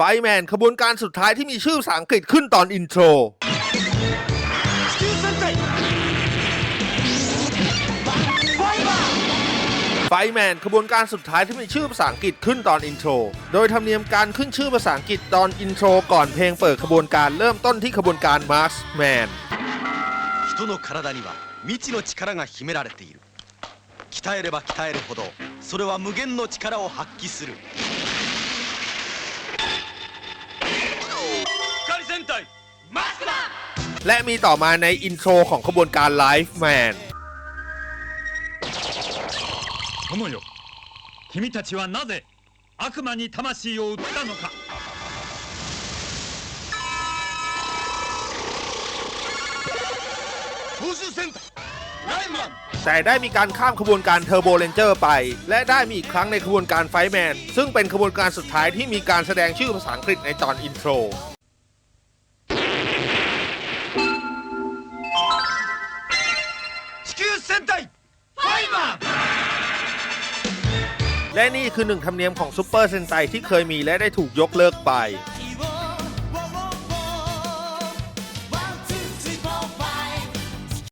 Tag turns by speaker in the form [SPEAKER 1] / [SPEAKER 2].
[SPEAKER 1] ไฟแมนขบวนการสุดท้ายที่มีชื่อภาษาอังกฤษขึ้นตอนอินโทร
[SPEAKER 2] 地球戦隊ファイバー
[SPEAKER 1] ไฟแมนขบวนการสุดท้ายที่มีชื่อภาษาอังกฤษขึ้นตอนอินโทร โดยธรรมเนียมการขึ้นชื่อภาษาอังกฤษตอนอินโทรก่อนเพลงเปิดขบวนการเริ่มต้นที่ขบวนการมาร์ m แมน
[SPEAKER 3] 人の体には未知の力が秘められている鍛えれば鍛えるほどそれは無限の力を発揮する
[SPEAKER 1] และมีต่อมาในอินโทรของขบวนการไลฟ์แมน
[SPEAKER 4] 友よ君たちはなぜ悪魔に魂を売ったのか
[SPEAKER 3] 報酬戦隊ライマン
[SPEAKER 1] แต่ได้มีการข้ามขบวนการเทอร์โบเ a นเจอร์ไป และได้มีอีกครั้งในขบวนการไฟแมน ซึ่งเป็นขบวนการสุดท้ายที่มีการแสดงชื่อภาษาอังกฤษในตอนอินโทร
[SPEAKER 3] 球戦隊ファイバー
[SPEAKER 1] และนี่คือหนึ่งธรรมเนียมของซูเปอร์เซนไ i ที่เคยมีและได้ถูกยกเลิกไป